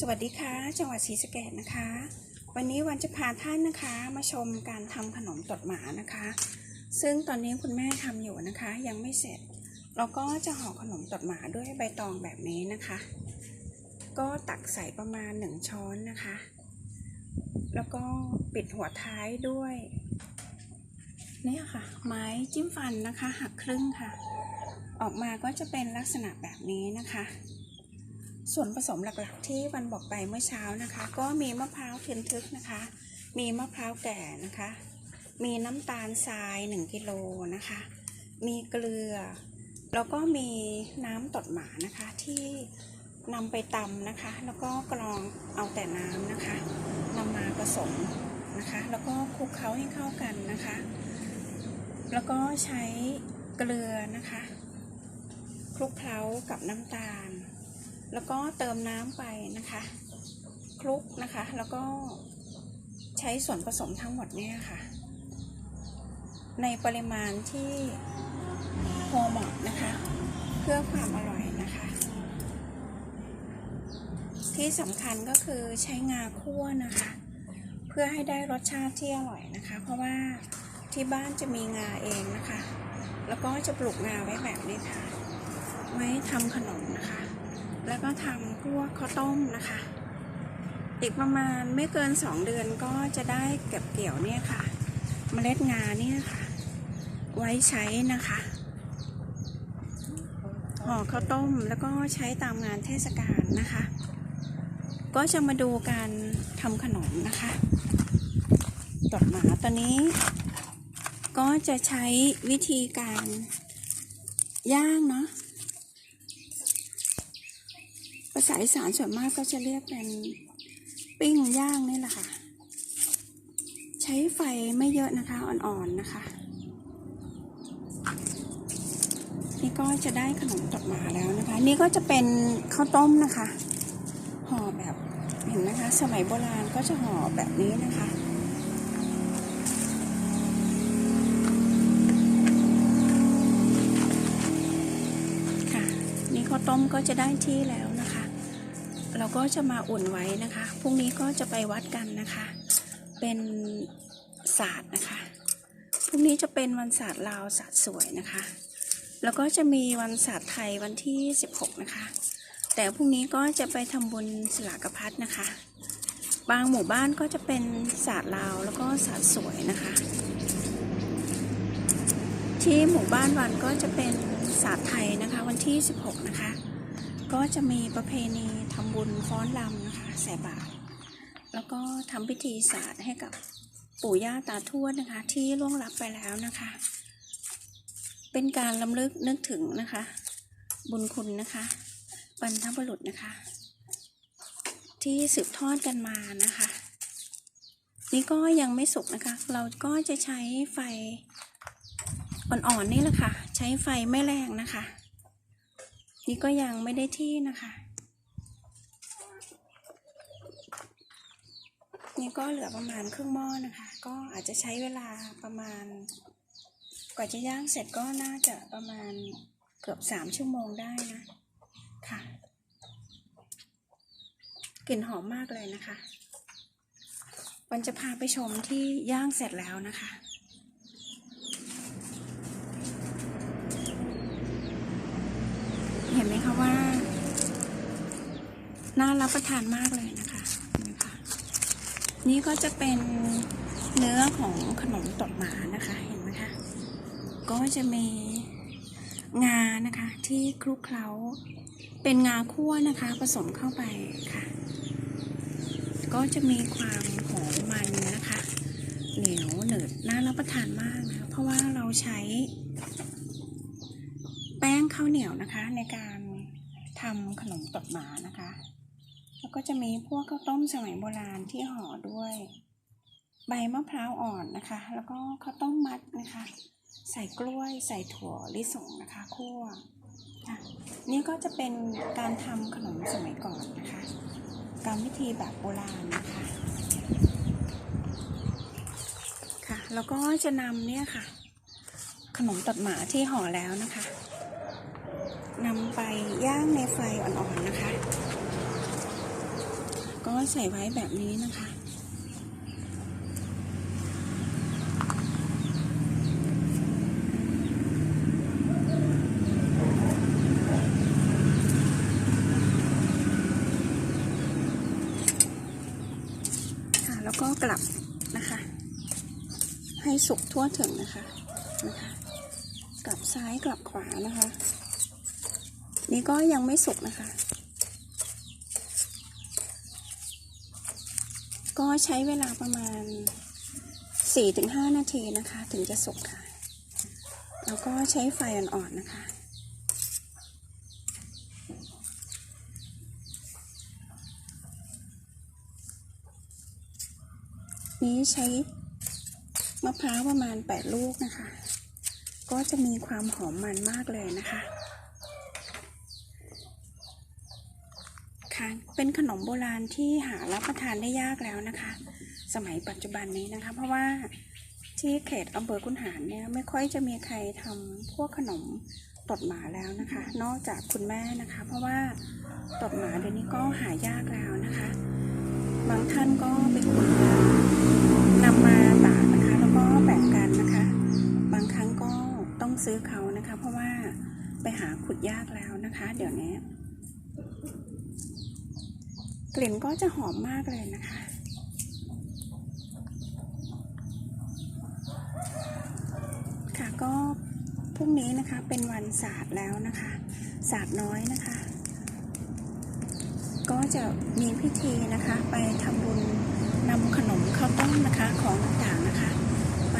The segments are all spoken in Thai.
สวัสดีค่ะ จังหวัดศรีสะเกษนะคะ วันนี้วันจะพาท่านนะคะมาชมการทำขนมตดหมานะคะ ซึ่งตอนนี้คุณแม่ทำอยู่นะคะ ยังไม่เสร็จ เราก็จะห่อขนมตดหมาด้วยใบตองแบบนี้นะคะ ก็ตักใส่ประมาณหนึ่งช้อนนะคะ แล้วก็ปิดหัวท้ายด้วยเนี่ยค่ะ ไม้จิ้มฟันนะคะ หักครึ่งค่ะ ออกมาก็จะเป็นลักษณะแบบนี้นะคะ ส่วนผสมหลักๆที่วันบอกไปเมื่อเช้านะคะ ก็มีมะพร้าวเทียนทึกนะคะ มีมะพร้าวแก่นะคะ มีน้ำตาลทราย 1กิโลนะคะ มีเกลือ แล้วก็มีน้ำตดหมานะคะที่นำไปตำนะคะ แล้วก็กรองเอาแต่น้ำนะคะนำมาผสมนะคะ แล้วก็คลุกเคล้าให้เข้ากันนะคะ แล้วก็ใช้เกลือนะคะคลุกเคล้ากับน้ำตาล แล้วก็เติมน้ำไปนะคะคลุกนะคะ แล้วก็ใช้ส่วนผสมทั้งหมดเนี่ยค่ะ ในปริมาณที่พอเหมาะนะคะ เพื่อความอร่อยนะคะ ที่สำคัญก็คือใช้งาคั่วนะคะ เพื่อให้ได้รสชาติที่อร่อยนะคะ เพราะว่าที่บ้านจะมีงาเองนะคะ แล้วก็จะปลูกงาไว้แบบนี้ค่ะ ไว้ทำขนมนะคะ แล้วก็ทำพวกข้าวต้มนะคะ อีกประมาณไม่เกินสองเดือนก็จะได้เก็บเกี่ยวเนี่ยค่ะ เมล็ดงาเนี่ยค่ะ ไว้ใช้นะคะห่อข้าวต้มแล้วก็ใช้ตามงานเทศกาลนะคะ ก็จะมาดูการทำขนมนะคะตดหมาตอนนี้ ก็จะใช้วิธีการย่างเนาะ ภา ษาอีสานส่วนมากก็จะเรียกเป็นปิ้งย่างนี่แหละค่ะ ใช้ไฟไม่เยอะนะคะอ่อนๆนะคะนี่ก็จะได้ขนมตดหมาแล้วนะคะ นี่ก็จะเป็นข้าวต้มนะคะห่อแบบเห็นไหมคะ สมัยโบราณก็จะห่อแบบนี้นะคะค่ะนี่ข้าวต้มก็จะได้ที่แล้วนะคะ เราก็จะมาอุ่นไว้นะคะ พรุ่งนี้ก็จะไปวัดกันนะคะ เป็นศาสตร์นะคะ พรุ่งนี้จะเป็นวันศาสตร์ลาวศาสตร์สวยนะคะ แล้วก็จะมีวันศาสตร์ไทยวันที่ 16 นะคะ แต่พรุ่งนี้ก็จะไปทำบุญสลากพัดนะคะ บางหมู่บ้านก็จะเป็นศาสตร์ลาวแล้วก็ศาสตร์สวยนะคะ ที่หมู่บ้านวันก็จะเป็นศาสตร์ไทยนะคะ วันที่ 16 นะคะ ก็จะมีประเพณีทำบุญฟ้อนรำนะคะใส่บาตรแล้วก็ทำพิธีศาสตร์ให้กับปู่ย่าตาทวดนะคะ ที่ล่วงลับไปแล้วนะคะ เป็นการลำลึกนึกถึงนะคะ บุญคุณนะคะบรรพบุรุษนะคะ ที่สืบทอดกันมานะคะ นี่ก็ยังไม่สุกนะคะ เราก็จะใช้ไฟอ่อนๆนี่แหละค่ะ ใช้ไฟไม่แรงนะคะ นี่ก็ยังไม่ได้ที่นะคะ นี่ก็เหลือประมาณครึ่งหม้อนะคะ ก็อาจจะใช้เวลาประมาณ กว่าจะย่างเสร็จก็น่าจะประมาณเกือบสามชั่วโมงได้นะ ค่ะ กลิ่นหอมมากเลยนะคะวันจะพาไปชมที่ย่างเสร็จแล้วนะคะ เห็น ไหมคะว่า น่ารับประทานมากเลยนะคะนะคะ นี่ก็จะเป็นเนื้อของขนมตดหมานะคะ เห็นไหมคะ ก็จะมีงานะคะที่คลุกเคล้า เป็นงาคั่วนะคะ ผสมเข้าไปค่ะ ก็จะมีความหอมมันนะคะ เหนียวหนืดน่ารับประทานมากนะ เพราะว่าเราใช้ ข้าวเหนียวนะคะ ในการทำขนมตดหมานะคะ แล้วก็จะมีพวกข้าวต้มสมัยโบราณที่ห่อด้วย ใบมะพร้าวอ่อนนะคะ แล้วก็ข้าวต้มมัดนะคะ ใส่กล้วยใส่ถั่วลิสงนะคะคั่วอะนี่ก็จะเป็นการทำขนมสมัยก่อนนะคะกรรมวิธีแบบโบราณนะคะค่ะ แล้วก็จะนำเนี่ยค่ะ ขนมตดหมาที่ห่อแล้วนะคะ นำไปย่างในไฟอ่อนๆนะคะ ก็ใส่ไว้แบบนี้นะคะค่ะแล้วก็กลับนะคะ ให้สุกทั่วถึงนะคะนะคะ กลับซ้ายกลับขวานะคะ นี่ก็ยังไม่สุกนะคะ ก็ใช้เวลาประมาณ 4-5 นาทีนะคะ ถึงจะสุกค่ะ แล้วก็ใช้ไฟอ่อนๆนะคะนี้ใช้มะพร้าวประมาณ 8 ลูกนะคะ ก็จะมีความหอมมันมากเลยนะคะ คะ เป็นขนมโบราณที่หารับประทานได้ยากแล้วนะคะ สมัยปัจจุบันนี้นะคะ เพราะว่าที่เขตอำเภอคุนหารเนี่ยไม่ค่อยจะมีใครทำพวกขนมตดหมาแล้วนะคะ นอกจากคุณแม่นะคะ เพราะว่าตดหมาเดี๋ยวนี้ก็หายากแล้วนะคะ บางท่านก็ไปขุดมานำมาตากนะคะ แล้วก็แบ่งกันนะคะ บางครั้งก็ต้องซื้อเขานะคะ เพราะว่าไปหาขุดยากแล้วนะคะ เดี๋ยวนี้ กลิ่นก็จะหอมมากเลยนะคะ ค่ะก็พรุ่งนี้นะคะเป็นวันศาสตร์แล้วนะคะศาสตร์น้อยนะคะ ก็จะมีพิธีนะคะ ไปทำบุญนำขนมข้าวต้มนะคะของต่างๆนะคะ ไป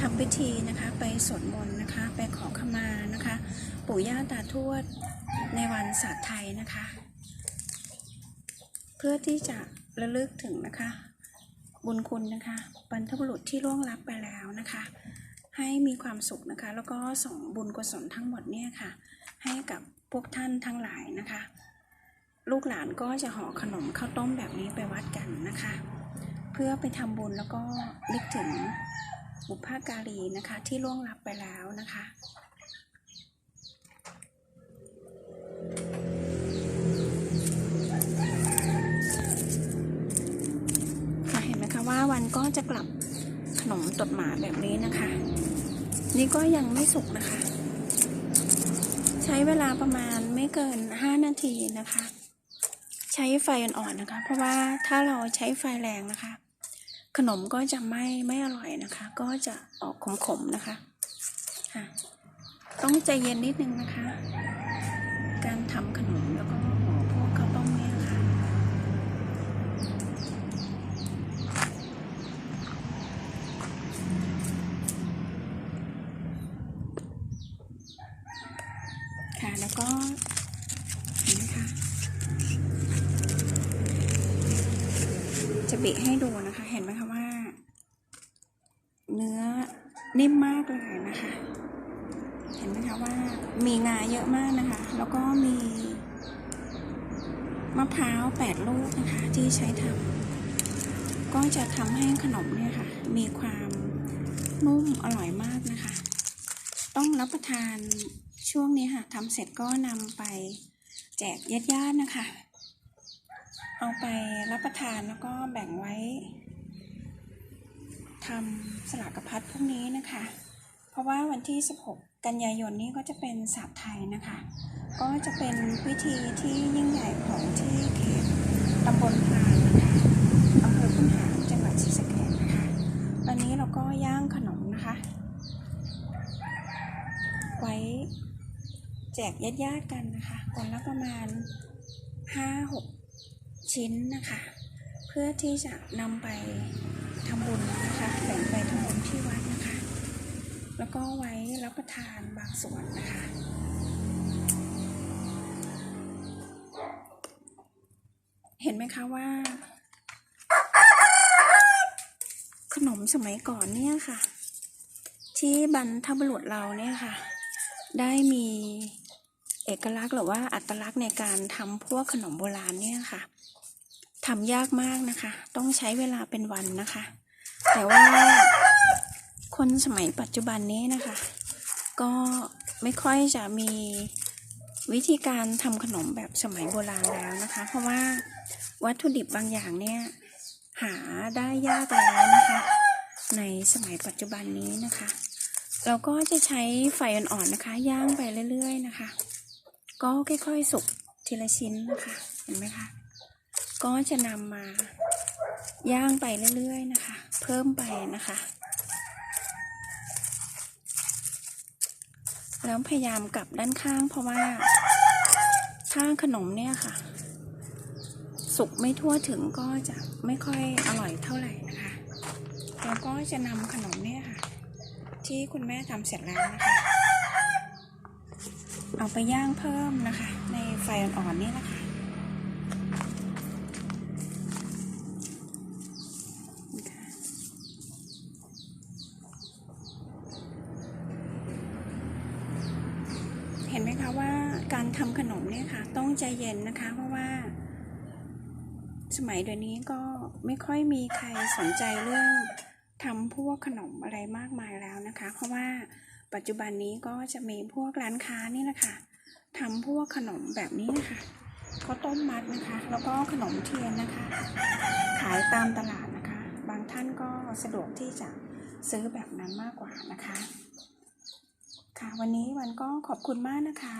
ทำพิธีนะคะ ไปสวดมนต์นะคะ ไปขอขมานะคะ ปู่ย่าตาทวดในวันศาสตร์ไทยนะคะ พื่อที่จะระลึกถึงนะคะ บุญคุณนะคะบรรพบุรุษที่ล่วงลับไปแล้วนะคะ ให้มีความสุขนะคะ แล้วก็ส่งบุญกุศลทั้งหมดเนี่ยค่ะ ให้กับพวกท่านทั้งหลายนะคะ ลูกหลานก็จะห่อขนมข้าวต้มแบบนี้ไปวัดกันนะคะ เพื่อไปทำบุญแล้วก็นึกถึงบุพการีนะคะที่ล่วงลับไปแล้วนะคะเห็นไหมคะ วันก็จะกลับขนมตดหมาแบบนี้นะคะ นี่ก็ยังไม่สุกนะคะ ใช้เวลาประมาณไม่เกิน 5 นาทีนะคะ ใช้ไฟอ่อนๆนะคะ เพราะว่าถ้าเราใช้ไฟแรงนะคะ ขนมก็จะไม่ไม่อร่อยนะคะ ก็จะออกขมๆนะคะะต้องใจเย็นนิดนึงนะคะ การทำขนมแล้วก็ห่อพวกข้าวต้มเนี่ยค่ะ ค่ะแล้วก็เห็นไหมคะจะ บิให้ดูนะคะ เห็นไหมคะว่า เนื้อนิ่มมากเลยนะคะ เห็นไหมคะว่ามีงาเยอะมากนะคะ แล้วก็มีมะพร้าวแปดลูกนะคะ ที่ใช้ทำก็จะทำให้ขนมเนี่ยค่ะ มีความนุ่มอร่อยมากนะคะ ต้องรับประทานช่วงนี้ค่ะทำเสร็จก็นำไปแจกญาติๆนะคะ เอาไปรับประทานแล้วก็แบ่งไว้ทำสลากกระพัดพรุ่งนี้นะคะ เพราะว่าวันที่ 16 กันยายนนี้ก็จะเป็นศาสตร์ไทยนะคะ ก็จะเป็นพิธีที่ยิ่งใหญ่ของที่เขตตำบลพานนะคะอำเภอพุนหารจังหวัดศรีสะเกษนะคะ ตอนนี้เราก็ย่างขนมนะคะ ไว้แจกญาติๆกันนะคะคนละประมาณ 5-6 ชิ้นนะคะ เพื่อที่จะนำไปทำบุญนะคะแบ่งไปทำบุญที่วัดนะคะ แล้วก็ไว้รับประทานบางส่วนนะคะเห็นไหมคะว่า ขนมสมัยก่อนเนี่ยค่ะ ที่บรรพบุรุษเราเนี่ยค่ะ ได้มีเอกลักษณ์หรือว่าอัตลักษณ์ในการทำพวกขนมโบราณเนี่ยค่ะ ทำยากมากนะคะ ต้องใช้เวลาเป็นวันนะคะ แต่ว่าคนสมัยปัจจุบันนี้นะคะ ก็ไม่ค่อยจะมีวิธีการทำขนมแบบสมัยโบราณแล้วนะคะ เพราะว่าวัตถุดิบบางอย่างเนี่ยหาได้ยากแล้วนะคะ ในสมัยปัจจุบันนี้นะคะ เราก็จะใช้ไฟอ่อนๆนะคะ ย่างไปเรื่อยๆนะคะ ก็ค่อยๆสุกทีละชิ้นนะคะ เห็นไหมคะ ก็จะนำมาย่างไปเรื่อยๆนะคะ เพิ่มไปนะคะ แล้วพยายามกลับด้านข้างเพราะว่าถ้าขนมเนี่ยค่ะ สุกไม่ทั่วถึงก็จะไม่ค่อยอร่อยเท่าไหร่นะคะ แล้วก็จะนำขนมเนี่ยค่ะ ที่คุณแม่ทำเสร็จแล้วนะคะ เอาไปย่างเพิ่มนะคะ ในไฟอ่อนๆนี่นะคะนะคะ สมัยเดี๋ยวนี้ก็ไม่ค่อยมีใครสนใจเรื่องทำพวกขนมอะไรมากมายแล้วนะคะ เพราะว่าปัจจุบันนี้ก็จะมีพวกร้านค้านี่นะคะทำพวกขนมแบบนี้นะคะข้าวต้มมัดนะคะ แล้วก็ขนมเทียนนะคะ ขายตามตลาดนะคะ บางท่านก็สะดวกที่จะซื้อแบบนั้นมากกว่านะคะ ค่ะวันนี้วันก็ขอบคุณมากนะคะ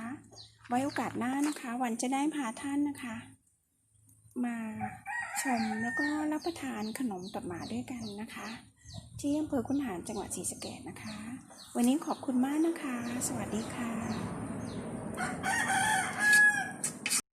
ไว้โอกาสหน้านะคะ วันจะได้พาท่านนะคะ มาชมแล้วก็รับประทานขนมตับหมาด้วยกันนะคะ ที่อำเภอคุนหารจังหวัดศรีสะเกษนะคะ วันนี้ขอบคุณมากนะคะ สวัสดีค่ะ